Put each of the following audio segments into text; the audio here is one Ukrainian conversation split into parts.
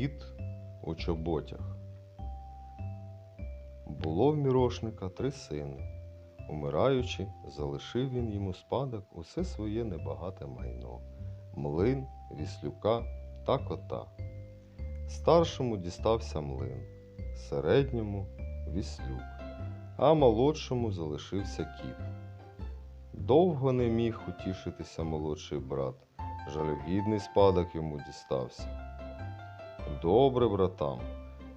Кіт у чоботях. Було в мірошника три сини. Умираючи, залишив він йому спадок усе своє небагате майно млин, віслюка та кота. Старшому дістався млин, середньому віслюк, а молодшому залишився кіт. Довго не міг утішитися молодший брат, жалюгідний спадок йому дістався. Добре, братам,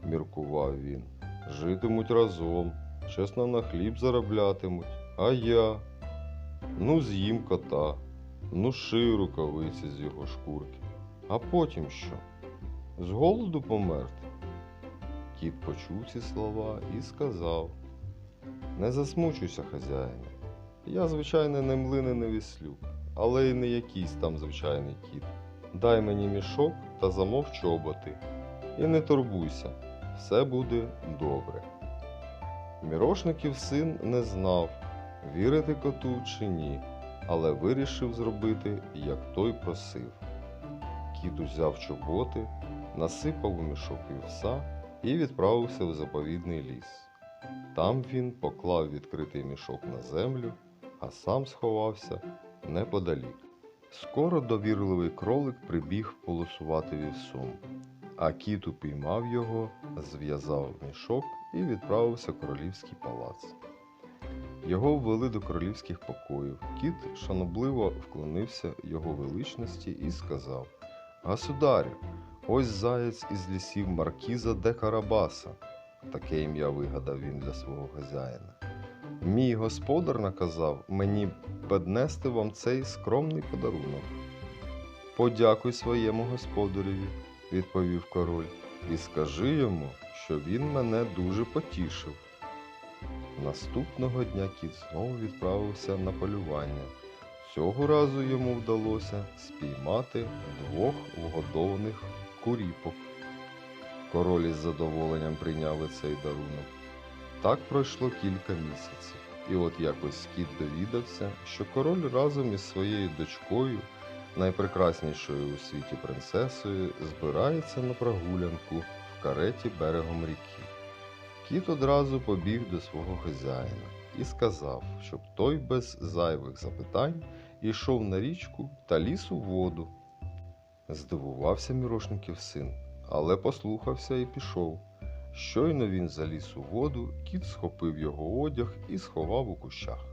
міркував він, житимуть разом, чесно на хліб зароблятимуть, а я. Ну, з'їм кота, ну шию рукавиці з його шкурки. А потім що? З голоду померти. Кіт почув ці слова і сказав: Не засмучуйся, хазяїне. Я, звичайно, не млин не віслюк, але й не якийсь там звичайний кіт. Дай мені мішок та замов чоботи. І не турбуйся, все буде добре. Мірошників син не знав, вірити коту чи ні, але вирішив зробити, як той просив. Кіт узяв чоботи, насипав у мішок вівса і відправився в заповідний ліс. Там він поклав відкритий мішок на землю, а сам сховався неподалік. Скоро довірливий кролик прибіг полосувати вівсом, а кіт упіймав його, зв'язав мішок і відправився в королівський палац. Його ввели до королівських покоїв. Кіт шанобливо вклонився його величності і сказав: Государю, ось заєць із лісів Маркіза де Карабаса. Таке ім'я вигадав він для свого хазяїна. Мій господар наказав мені піднести вам цей скромний подарунок. Подякуй своєму господареві, відповів король, і скажи йому, що він мене дуже потішив. Наступного дня кіт знову відправився на полювання. Цього разу йому вдалося спіймати двох вгодованих куріпок. Король із задоволенням прийняв цей дарунок. Так пройшло кілька місяців, і от якось кіт довідався, що король разом із своєю дочкою, найпрекраснішою у світі принцесою, збирається на прогулянку в кареті берегом ріки. Кіт одразу побіг до свого хазяїна і сказав, щоб той без зайвих запитань ішов на річку та ліз у воду. Здивувався мірошників син, але послухався і пішов. Щойно він заліз у воду, кіт схопив його одяг і сховав у кущах.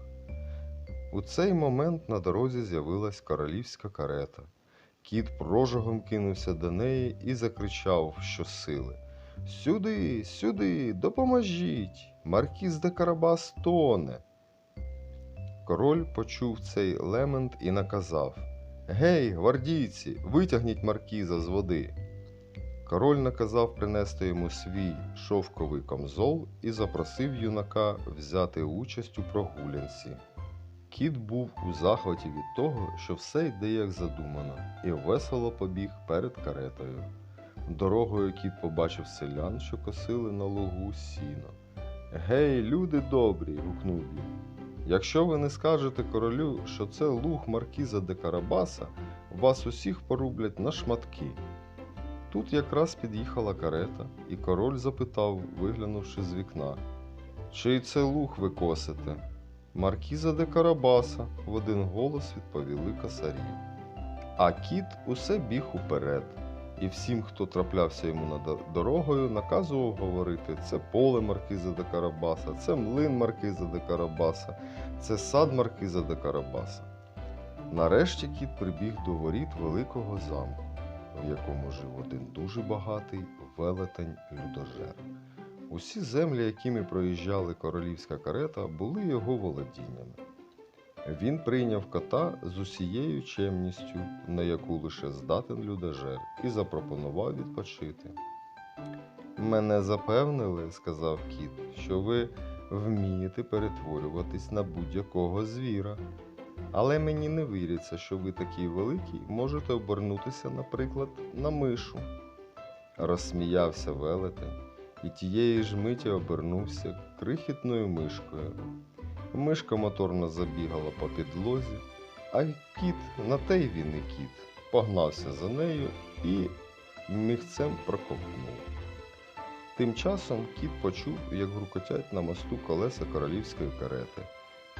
У цей момент на дорозі з'явилась королівська карета. Кіт прожогом кинувся до неї і закричав щосили. Сюди, сюди, допоможіть! Маркіз де Карабас тоне. Король почув цей лемент і наказав Гей, гвардійці, витягніть маркіза з води. Король наказав принести йому свій шовковий камзол і запросив юнака взяти участь у прогулянці. Кіт був у захваті від того, що все йде як задумано, і весело побіг перед каретою. Дорогою кіт побачив селян, що косили на лугу сіно. Гей, люди добрі! гукнув він. Якщо ви не скажете королю, що це луг маркіза де Карабаса, вас усіх порублять на шматки. Тут якраз під'їхала карета, і король запитав, виглянувши з вікна, чий це луг ви косите? Маркіза де Карабаса, в один голос відповіли косарі. А кіт усе біг уперед, і всім, хто траплявся йому над дорогою, наказував говорити: це поле Маркіза де Карабаса, це млин Маркіза де Карабаса, це сад Маркіза де Карабаса. Нарешті кіт прибіг до воріт великого замку, в якому жив один дуже багатий велетень людожер. Усі землі, якими проїжджали королівська карета, були його володіннями. Він прийняв кота з усією чемністю, на яку лише здатен людожер, і запропонував відпочити. Мене запевнили, сказав кіт, що ви вмієте перетворюватись на будь-якого звіра. Але мені не віриться, що ви такий великий можете обернутися, наприклад, на мишу. Розсміявся велетень і тієї ж миті обернувся крихітною мишкою. Мишка моторно забігала по підлозі, а кіт, на те й він і кіт, погнався за нею і мігцем проковтнув. Тим часом кіт почув, як грукотять на мосту колеса королівської карети,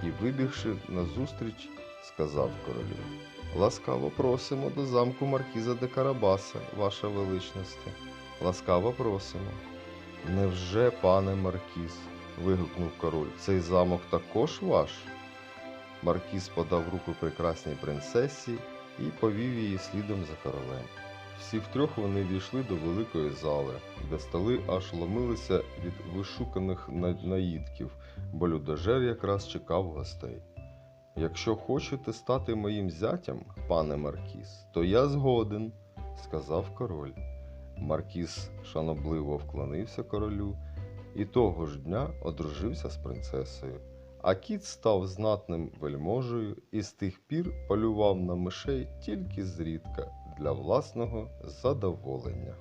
і, вибігши назустріч, сказав королю. Ласкаво просимо до замку маркіза де Карабаса, ваша величність. Ласкаво просимо. Невже, пане Маркіз? вигукнув король. Цей замок також ваш? Маркіз подав руку прекрасній принцесі і повів її слідом за королем. Всі втрьох вони війшли до великої зали, де столи аж ломилися від вишуканих на- наїдків, бо людожер якраз чекав гостей. Якщо хочете стати моїм зятям, пане Маркіз, то я згоден, сказав король. Маркіз шанобливо вклонився королю і того ж дня одружився з принцесою. А кіт став знатним вельможею і з тих пір полював на мишей тільки зрідка для власного задоволення.